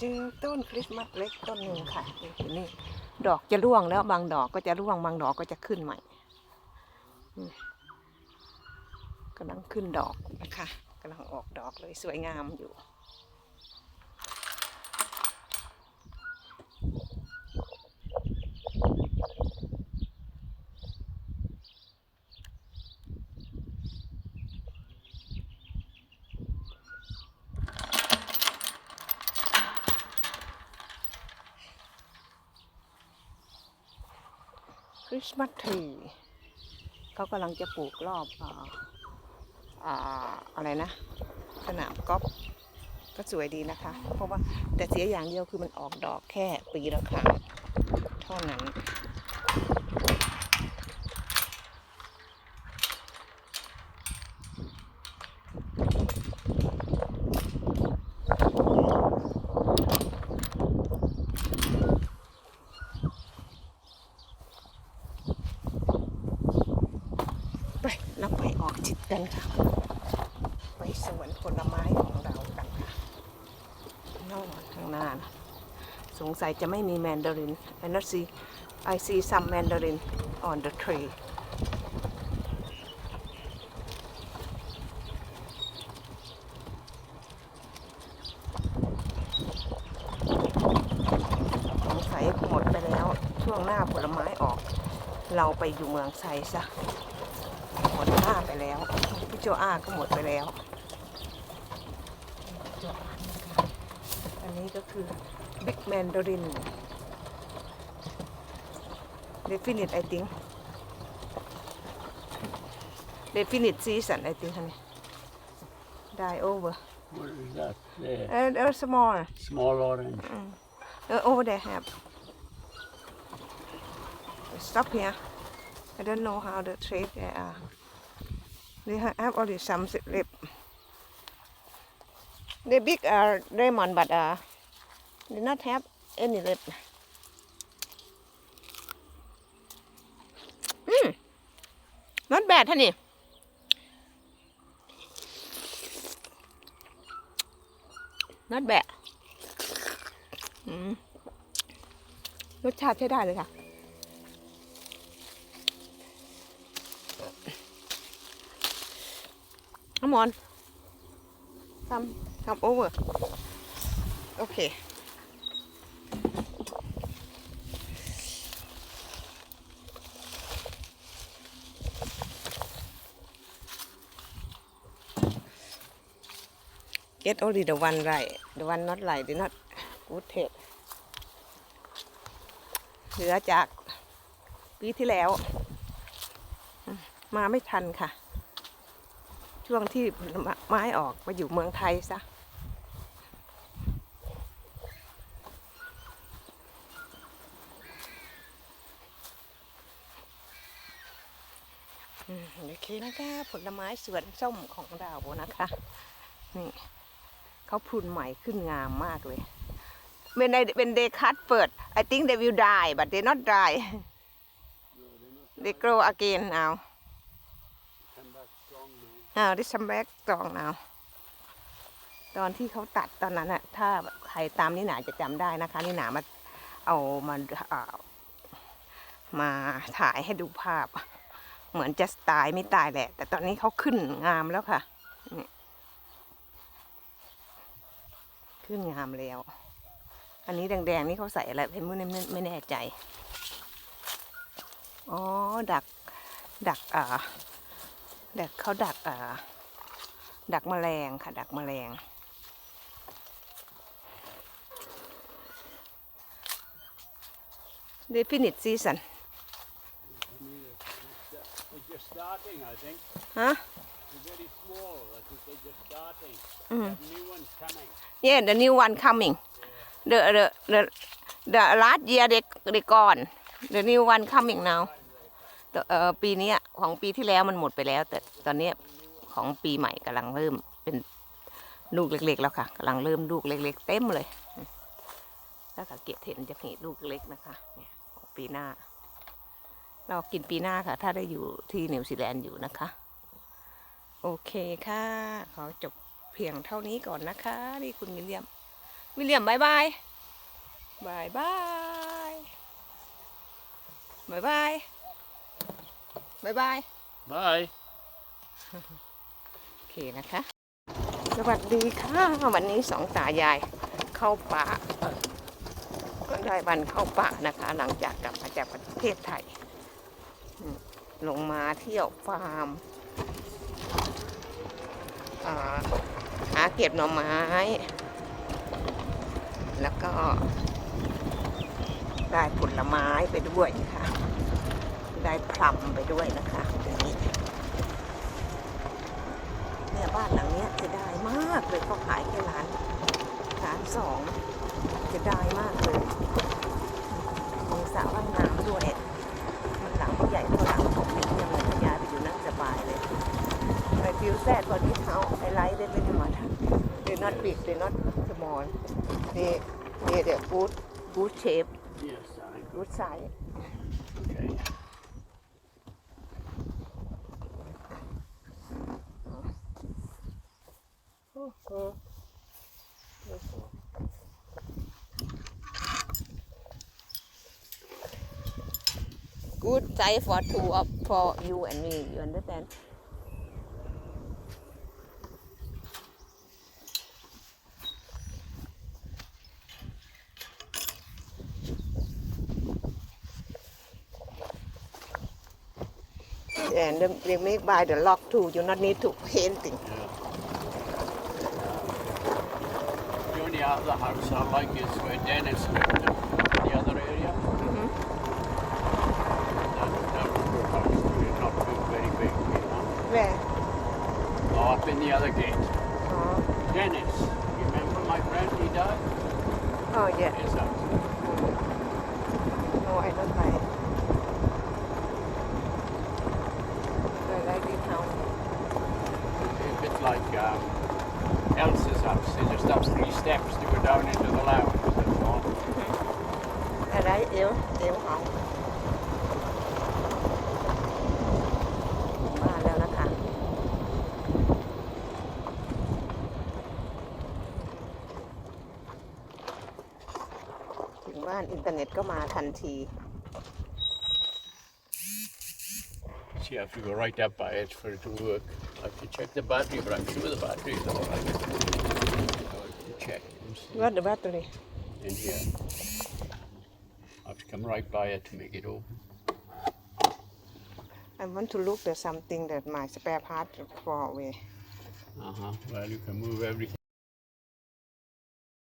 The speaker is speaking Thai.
เจอต้นคริสต์มาสเล็กต้นหนึ่งค่ะนี่อยู่นี่ดอกจะร่วงแล้วบางดอกก็จะร่วงบางดอกก็จะขึ้นใหม่กำลังขึ้นดอกนะคะกำลังออกดอกเลยสวยงามอยู่ ริสต์มาสทรีเขากำลังจะปลูกรอบอ่าอ่าอะไรนะ สนามกอล์ฟก็สวยดีนะคะ เพราะว่าแต่เสียอย่างเดียวคือมันออกดอกแค่ปีละครั้งเท่านั้น ไปเราไปออกจิตกัน ค่ะไปสวนผลไม้ของเรากันค่ะนอกทางหน้านะสงสัยจะไม่มีแมนดาริน I not see I see some mandarin on the tree สงสัยหมดไปแล้วช่วงหน้าผลไม้ออก เราไปอยู่เมืองไทยซะ หมดหน้าไปแล้วพี่โจอาก็หมดไปแล้วพี่โจอานะคะอันนี้ก็คือ Big Mandarin They finish I think They finish season I think honey Die over What is that there? and uh, small Small orange. uh, over there have stop here I don't know how the trade there are they ha- have only some lip they big uh, lemon but uh, they not have any lip mm. not bad honey not bad อืมรสชาติใช้ได้เลยค่ะ Come on. Come, come over. Okay. Get only the one right. The one not right, they not good taste. เหลือจากปีที่แล้วอืมมาไม่ทันค่ะ ช่วงที่ผลไม้ออกมาอยู่เมืองไทยซะโอเคนะคะผลไม้สวนส้มของดาวนะคะ นี่เขาพูนใหม่ขึ้นงามมากเลย เป็นในเป็นเดคัตเปิด I think they will die but they not die they grow again now now. อ้าวดิฉันแบกตองนาตอนที่เขาตัดตอนนั้นอะถ้าใครตามนี่หนาจะจำได้นะคะ นี่หนามาเอามาอ่ามาถ่ายให้ดูภาพ เหมือนจะตายไม่ตายแหละ แต่ตอนนี้เขาขึ้นงามแล้วค่ะนี่ขึ้นงามแล้ว อันนี้แดงๆนี่เขาใส่อะไรเพนไม่ไม่ไม่แน่ใจ อ๋อ ดัก ดักอ่า ดักเขาดักอ่า ดักแมลงค่ะ ดักแมลง They finish season They're just starting, I think. ฮะ They're very small. I think they're just starting. Mm. The new ones coming. Yeah the new one coming the the the the last year they they gone the new one coming now เอ่อปีนี้ของปีที่แล้วมันหมดไปแล้ว แต่ตอนนี้ของปีใหม่กำลังเริ่มเป็นลูกเล็ก ๆ แล้วค่ะกำลังเริ่มลูกเล็ก ๆ เต็มเลย ถ้าสังเกตเห็นจะเห็นลูกเล็กนะคะเนี่ยของปีหน้า เรากินปีหน้าค่ะ ถ้าได้อยู่ที่นิวซีแลนด์อยู่นะคะ โอเคค่ะ ขอจบเพียงเท่านี้ก่อนนะคะ นี่คุณมิลเลียม วิลเลียมบายบายบายบายบายบาย บาย บาย Bye. โอเคนะคะ สวัสดีค่ะ วันนี้สองตายายเข้าป่าก็ได้วันเข้าป่านะคะ หลังจากกลับมาจากประเทศไทยอืมลงมาเที่ยวฟาร์มอ่าหาเก็บหน่อไม้ แล้วก็ได้ผลไม้ไปด้วยค่ะ ได้พลัมไปด้วยนะคะอย่างนี้เนี่ยบ้านหลังเนี้ยจะได้มากเลยเขาขายแค่ล้านล้านสองจะได้มากเลยมีสระว่ายน้ำด้วยมันหลังใหญ่เท่าหลังผมเนี่ยมันขยายไปอยู่นั่นสบายเลยไอฟิวแซดพอที่เขาไอไลท์ได้เป็นมาทันเดนอตบิกเดนอตสมอลนี่นี่เดี๋ยวกูดกูดเชฟ Yes, I กูดไซส์ กูดไซส์ for two of for you and me you understand and they, they make by the lock too you not need to painting Yeah. The other house I like is where Dennis lived in the other area. Mhm. That, that house too. Not very big, you know. where Oh, up in the other gate. oh Dennis, you remember my friend? He died. oh yeah His house. no I don't like I like this house A bit like um, Elsa's house. They just have three steps to go down into the lounge. That's all. อะไรเอวเอวเขามาแล้วนะคะ ถึงบ้านอินเทอร์เน็ตก็มาทันที So you have to go right up by it for it to work. I have to check the battery, but I'm sure the battery is all right. So have to check and see What the battery in here. I have to come right by it to make it open. I want to look there's something that my spare part fall away Uh huh. Well, you can move everything.